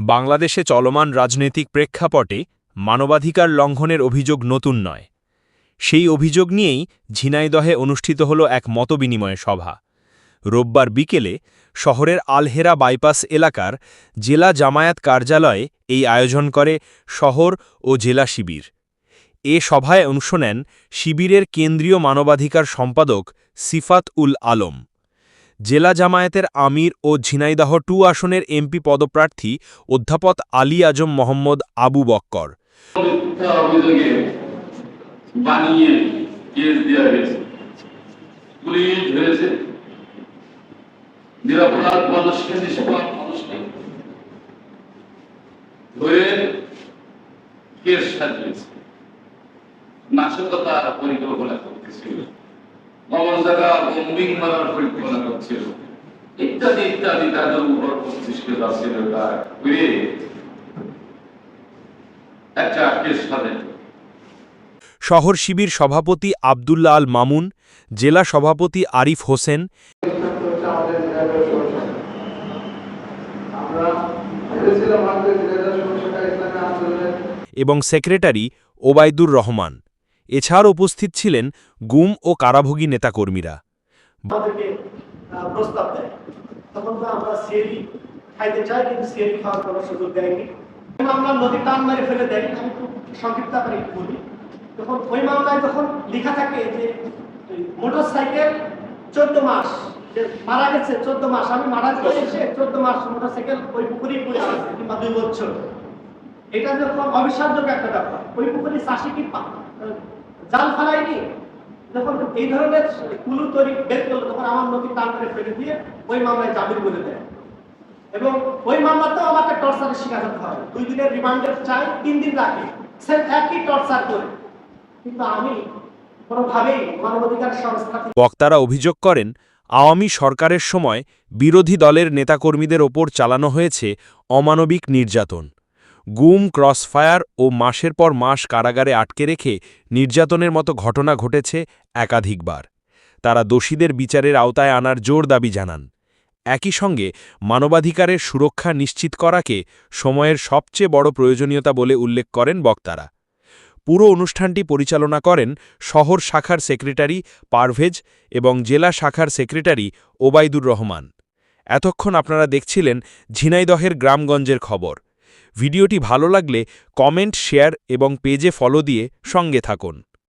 বাংলাদেশে চলমান রাজনৈতিক প্রেক্ষাপটে মানবাধিকার লঙ্ঘনের অভিযোগ নতুন নয়। সেই অভিযোগ নিয়েই ঝিনাইদহে অনুষ্ঠিত হল এক মতবিনিময় সভা। রোববার বিকেলে শহরের আলহেরা বাইপাস এলাকার জেলা জামায়াত কার্যালয়ে এই আয়োজন করে শহর ও জেলা শিবির। এ সভায় অংশ নেন শিবিরের কেন্দ্রীয় মানবাধিকার সম্পাদক সিফাত উল আলম। জেলা জামায়াতের আমির ও ঝিনাইদহ টু আসনের এমপি পদপ্রার্থী অধ্যাপক আলী আজম মোহাম্মদ আবু বক্কর। নাশকতা পরিকল্পনা করতেছিল। জায়গা বোম্বিং মারার পরিকল্পনা করছিল। ইত্যাদি ইত্যাদি তাদের উপর প্রতিষ্ঠিত ছিল তা করে একটা কেস শহর শিবির সভাপতি আবদুল্লা আল মামুন জেলা সভাপতি আরিফ হোসেন। এবং সেক্রেটারি ওবায়দুর রহমান। এছাড়াও উপস্থিত ছিলেন গুম ও কারাভোগী নেতাকর্মীরা। মোটর সাইকেল চোদ্দ মাস মারা গেছে চোদ্দ মাস, আমি মারা এসে চোদ্দ মাস মোটর সাইকেল ওই পুকুরেই পড়ে আছে, কিংবা দুই বছর। এটা যখন অবিশ্বাসযোগ্য একটা ব্যাপার। ওই পুকুরে চাষি কি জাল ফালায়নি যখন এই ধরনের কুলু তৈরি বের করল, তখন আমার নদী টান করে ফেলে দিয়ে ওই মামলায় জামিন বলে দেয় এবং ওই মামলাতেও আমাকে টর্চারের শিকার হতে হয়। দুই দিনের রিমান্ডের চাই, তিন দিন রাখে সে একই টর্চার করে। কিন্তু আমি বক্তারা অভিযোগ করেন, আওয়ামী সরকারের সময় বিরোধী দলের নেতাকর্মীদের ওপর চালানো হয়েছে অমানবিক নির্যাতন। গুম, ক্রসফায়ার ও মাসের পর মাস কারাগারে আটকে রেখে নির্যাতনের মতো ঘটনা ঘটেছে একাধিকবার। তারা দোষীদের বিচারের আওতায় আনার জোর দাবি জানান। একই সঙ্গে মানবাধিকারের সুরক্ষা নিশ্চিত করাকে সময়ের সবচেয়ে বড় প্রয়োজনীয়তা বলে উল্লেখ করেন বক্তারা। পুরো অনুষ্ঠানটি পরিচালনা করেন শহর শাখার সেক্রেটারি পারভেজ এবং জেলা শাখার সেক্রেটারি ওবায়দুর রহমান। এতক্ষণ আপনারা দেখছিলেন ঝিনাইদহের গ্রামগঞ্জের খবর। ভিডিওটি ভালো লাগলে কমেন্ট শেয়ার এবং পেজে ফলো দিয়ে সঙ্গে থাকুন।